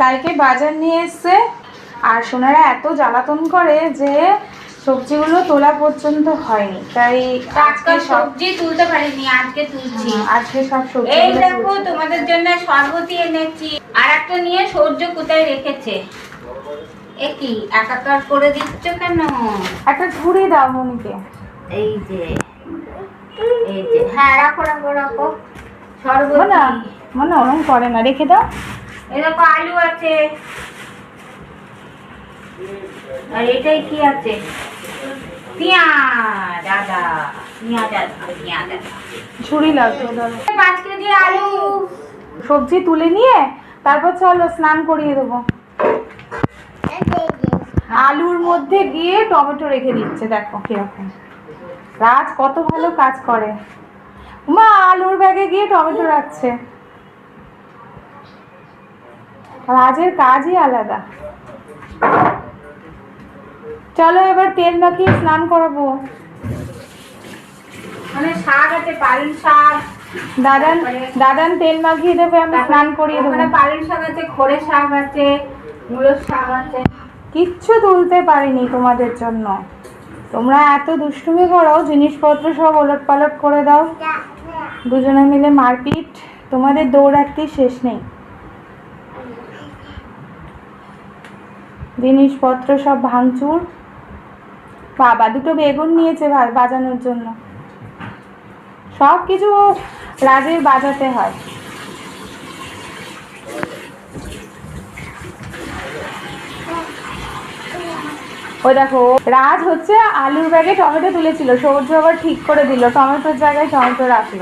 কালকে বাজার নিয়ে এসছে আর সোনারা এত জ্বালাতন করে যে সবজিগুলো তোলা পর্যন্ত হয়নি। তাই আজকে সবজি তুলতে পারিনি আজকে তুলছি। আজকে সব সবজি এই দেখো তোমাদের জন্য শরবতি এনেছি। আর একটা নিয়ে সূর্য কোথায় রেখেছে? এ কি একাকার করে দিচ্ছ কেন? একটা ঝুড়ি দাও মনিকে। এই যে এই যে হ্যাঁ রাখো রাখো রাখো। শরবতি মনে ওরকম করে না রেখে দাও। দেখো আলু আছে। আর এটাই কি আছে? পেঁয়াজ লাগবে পাঁচ কেজি আলু। সবজি তুলে নিয়ে তারপর চলো স্নান করিয়ে দেবো। আলুর মধ্যে গিয়ে টমেটো রেখে দিচ্ছে দেখো কীরকম। রাজ কত ভালো কাজ করে। মা আলুর ব্যাগে গিয়ে টমেটো রাখছে। রাজের কাজই আলাদা। চলো এবার তেল মাখিয়ে স্নান করাবো। মানে শাক আছে পালং শাক। দাদান দাদান তেল মাখিয়ে দেবে আমি স্নান করিয়ে দেবো। ওখানে পালং শাক আছে খড়ের শাক আছে মূলোর শাক আছে। কিচ্ছু তুলতে পারিনি তোমাদের জন্য। তোমরা এত দুষ্টুমি করো জিনিসপত্র সব ওলট পালট করে দাও। দুজনে মিলে মারপিট। তোমাদের দৌড়াতে শেষ নেই। জিনিসপত্র সব ভাঙচুর। বাবা দুটো বেগুন নিয়েছে বাজানোর জন্য। সব কিছু রাজের বাজাতে হয়। ওই দেখো, রাজ হচ্ছে আলুর ব্যাগে টমেটো তুলেছিল। সৌর্য আবার ঠিক করে দিল। টমেটোর জায়গায় টমেটো রাখল।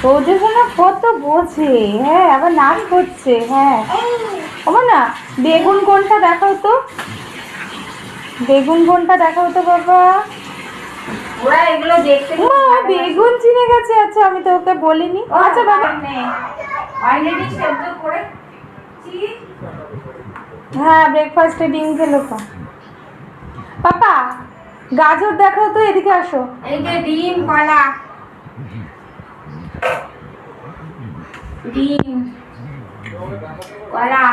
সৌর্য শোনা কত বোঝে হ্যাঁ আবার নাচ করছে হ্যাঁ। ওমা না বেগুন কোনটা দেখাও তো? বেগুন কোনটা দেখাও তো বাবা? ওরা এগুলো দেখতে মা বেগুন চিনে গেছে আচ্ছা আমি তো ওকে বলিনি। আচ্ছা বাবা। অলরেডি সেদ্ধ করে। হ্যাঁ ব্রেকফাস্টে ডিম খেলো তো। পাপা গাজর দেখাও তো এদিকে আসো। এই যে ডিম কলা। ডিম কলা।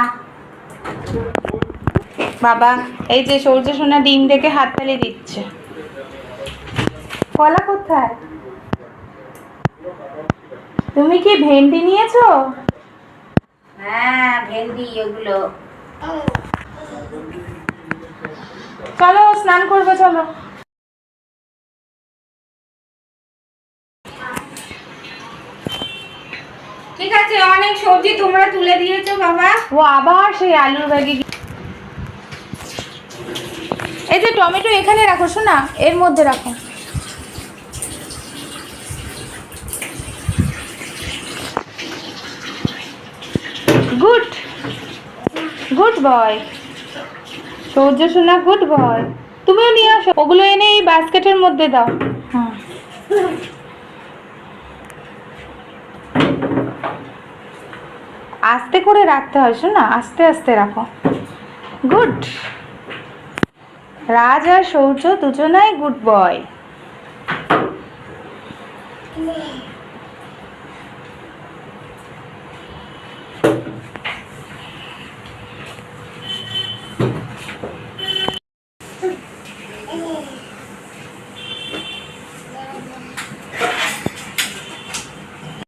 বাবা এই যে সূর্য সোনা ডিম দেখে হাত তালি দিচ্ছে। কলা কোথায়? তুমি কি ভেন্ডি নিয়েছো? হ্যাঁ ভেন্ডি ওগুলো। চলো স্নান করব চলো। ঠিক আছে, অনেক সবজি তোমরা তুলে দিয়েছ বাবা। ও আবার সেই আলুর গিয়ে- এই যে টমেটো এখানে রাখো, শোনা, এর মধ্যে রাখো। Good good boy. সৌর্য সোনা, গুড বয়। তুমিও নিয়ে আসো, ওগুলো এনে এই বাস্কেটের মধ্যে দাও। হ্যাঁ। আস্তে করে রাখতে হয়, শোনা আস্তে আস্তে রাখো। গুড রাজ আর শৌর্য দুজনাই গুড বয়